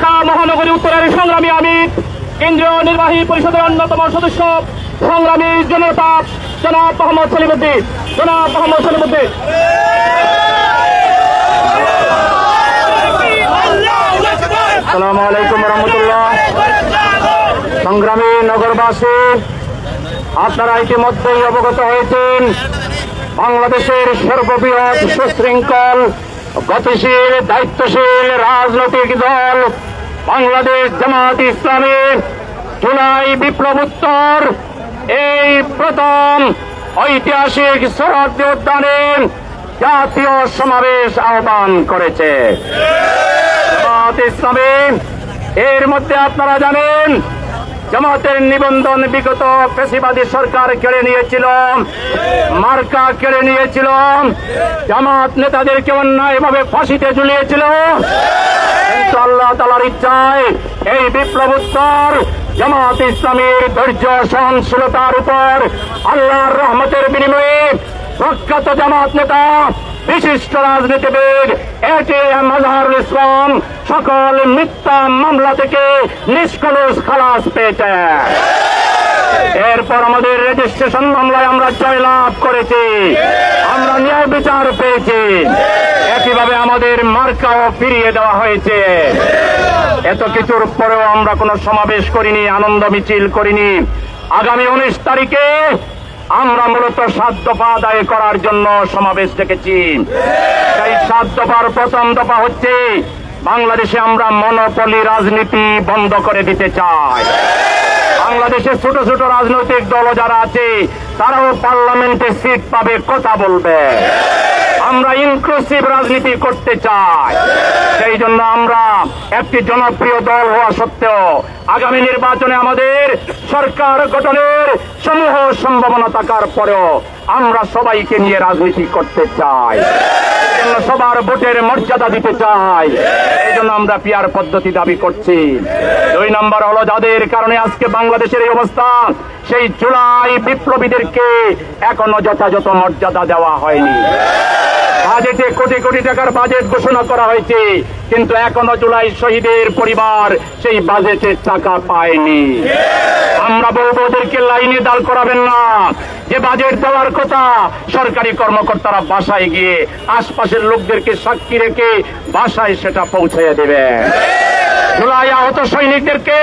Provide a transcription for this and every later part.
নোয়াখালী উত্তরের সংগ্রামী আমি কেন্দ্রীয় নির্বাহী পরিষদের অন্যতম সদস্য, সংগ্রামী জনতা, জনাব মোহাম্মদ সলিমুদ্দিন। জনাব মোহাম্মদ সলিমুদ্দিন। সালাম আলাইকুম রহমতুল্লাহ সংগ্রামী নগরবাসী, আপনারা ইতিমধ্যেই অবগত হয়েছেন, বাংলাদেশের সর্ববৃহৎ সুশৃঙ্খল গতিশীল, দায়িত্বশীল রাজনৈতিক দল বাংলাদেশ জামাত ইসলামী জুলাই বিপ্লবোত্তর এই প্রথম ঐতিহাসিক সরহদ উদ্যানে জাতীয় সমাবেশ আহ্বান করেছে। জামাত ইসলামী, এর মধ্যে আপনারা জানেন জামাতের নিবন্ধন বিগত পেশিবাদী সরকার কেড়ে নিয়েছিল। মার্কা কেড়ে নিয়েছিল। জামাত নেতাদেরকে অন্যায়ভাবে ফাঁসিতে ঝুলিয়েছিল। আল্লাহ তালার ইচ্ছায় এই বিপ্লবোত্তর জামাত ইসলামীর ধৈর্য, সহনশীলতার উপর আল্লাহর রহমতের বিনিময়ে প্রখ্যাত জামাত নেতা বিশিষ্ট রাজনীতিবিদ এটি মাজহারুল ইসলাম সকল মিথ্যা মামলা থেকে নিষ্কলুষ খালাস পেয়েছে। এরপর আমাদের রেজিস্ট্রেশন মামলায় আমরা জয়লাভ করেছি। আমরা ন্যায় বিচার পেয়েছি। একইভাবে আমাদের মার্কাও ফিরিয়ে দেওয়া হয়েছে। এত কিছুর পরেও আমরা কোনো সমাবেশ করিনি, আনন্দ মিছিল করিনি। আগামী উনিশ তারিখে আমরা মূলত সাত দফা আদায় করার জন্য সমাবেশ ডেকেছি। সেই সাত দফার প্রথম দফা হচ্ছে, বাংলাদেশে আমরা মনোপলি রাজনীতি বন্ধ করে দিতে চাই। বাংলাদেশের ছোট ছোট রাজনৈতিক দল যারা আছে, তারাও পার্লামেন্টে সিট পাবে, কথা বলবে। আমরা ইনক্লুসিভ রাজনীতি করতে চাই। সেই জন্য আমরা একটি জনপ্রিয় দল হওয়া সত্ত্বেও, আগামী নির্বাচনে আমাদের সরকার গঠনের সমূহ সম্ভাবনা থাকার পরেও আমরা সবাইকে নিয়ে রাজনীতি করতে চাই। সবার ভোটের মর্যাদা দিতে চাই। এই জন্য আমরা পিয়ার পদ্ধতি দাবি করছি। দুই নম্বর হলো যাদের কারণে আজকে বাংলাদেশের এই অবস্থা, সেই জুলাই বিপ্লবীদেরকে এখনও যথাযথ মর্যাদা দেওয়া হয়নি। বাজেটে কোটি কোটি টাকার বাজেট ঘোষণা করা হয়েছে। কিন্তু এখনও জুলাই শহীদের পরিবার সেই বাজেটের টাকা পায়নি। আমরা বলব ওদেরকে লাইনে দাল করাবেন না। যে বাজেট দেওয়ার কথা সরকারি কর্মকর্তারা বাসায় গিয়ে আশপাশের লোকদেরকে সাক্ষী রেখে বাসায় সেটা পৌঁছাইয়া দেবে জুলাই সৈনিকদেরকে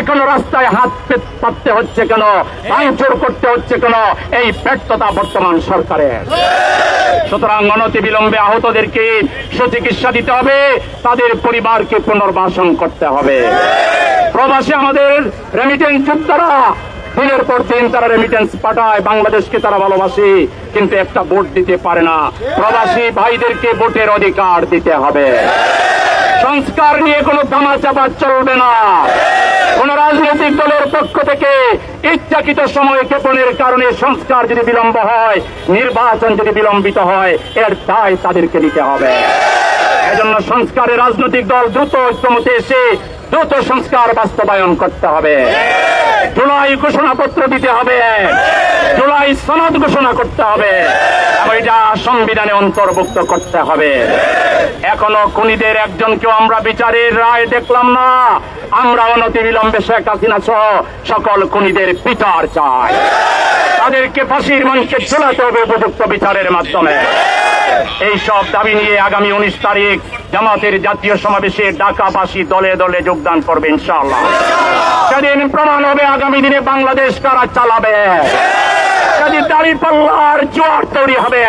এখনও রাস্তায় হাত পাততে হচ্ছে কেন? ভাঙচুর করতে হচ্ছে কেন? এই ব্যর্থতা বর্তমান সরকারের। সুতরাং অনতি বিলম্বে আহতদেরকে সুচিকিৎসা দিতে হবে, তাদের পরিবারকে পুনর্বাসন করতে হবে। প্রবাসী আমাদের রেমিটেন্স যোদ্ধারা দিনের পর দিন তারা রেমিটেন্স পাঠায়, বাংলাদেশকে তারা ভালোবাসে, কিন্তু একটা ভোট দিতে পারে না। প্রবাসী ভাইদেরকে ভোটের অধিকার দিতে হবে। সংস্কার নিয়ে কোনো তামাচাপা চলবে না। কোন রাজনৈতিক দলের পক্ষ থেকে ইচ্ছাকৃত সময় ক্ষেপণের কারণে সংস্কার যদি বিলম্ব হয়, নির্বাচন যদি বিলম্বিত হয়, এর দায় তাদেরকে নিতে হবে। এজন্য সংস্কারে রাজনৈতিক দল দ্রুত ঐক্যমতে এসে দ্রুত সংস্কার বাস্তবায়ন করতে হবে। জুলাই ঘোষণাপত্র দিতে হবে। জুলাই সনদ ঘোষণা করতে হবে। এবং এটা সংবিধানে অন্তর্ভুক্ত করতে হবে। এখনও খুনিদের একজনকেও আমরা বিচারের রায় দেখলাম না। আমরা অনতি বিলম্বে শেখ হাসিনা সহ সকল খুনিদের বিচার চাই। তাদেরকে ফাঁসির মঞ্চে ঝোলাতে হবে উপযুক্ত বিচারের মাধ্যমে। এই সব দাবি নিয়ে আগামী উনিশ তারিখ জামাতের জাতীয় সমাবেশে ঢাকাবাসী দলে দলে যোগদান করবে ইনশাআল্লাহ। সেদিন প্রমাণ হবে আগামী দিনে বাংলাদেশ কারা চালাবে। সেদিন দাঁড়িয়ে পাল্লার জোয়ার তৈরি হবে।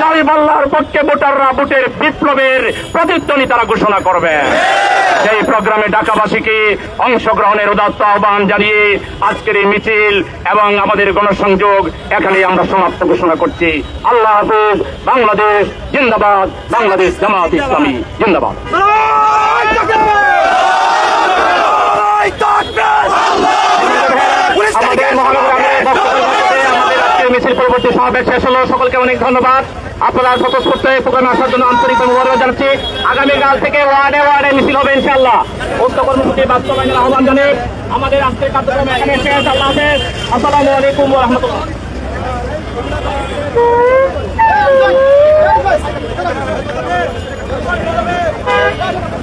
দাঁড়িপাল্লার পক্ষে ভোটাররা ভোটের বিপ্লবের প্রতিধ্বনি তারা ঘোষণা করবে। সেই প্রোগ্রামে ঢাকাবাসীকে অংশগ্রহণের উদাত্ত আহ্বান জানিয়ে আজকের এই মিছিল এবং আমাদের গণসংযোগ এখানে আমরা সমাপ্ত ঘোষণা করছি। আল্লাহ হাফিজ, বাংলাদেশ জিন্দাবাদ, বাংলাদেশ জামাত ইসলামী, জিন্দাবাদ। আজকের মিছিল পরবর্তী সমাবেশ শেষ হলো সকলকে অনেক ধন্যবাদ আপনারা স্বতঃস্ফূর্ত এই প্রোগ্রামে আসার জন্য আন্তরিকভাবে অনুরোধ জানাচ্ছি আগামীকাল থেকে ওয়ার্ডে ওয়ার্ডে মিছিল হবে ইনশাআল্লাহ উক্ত কর্মসূচি বাস্তবায়নের আহ্বান জানিয়ে আমাদের আজকের কার্যক্রম এখানে শেষ আল্লাহ হাফেজ আসসালামু আলাইকুম রহমতুল্লাহ Thank.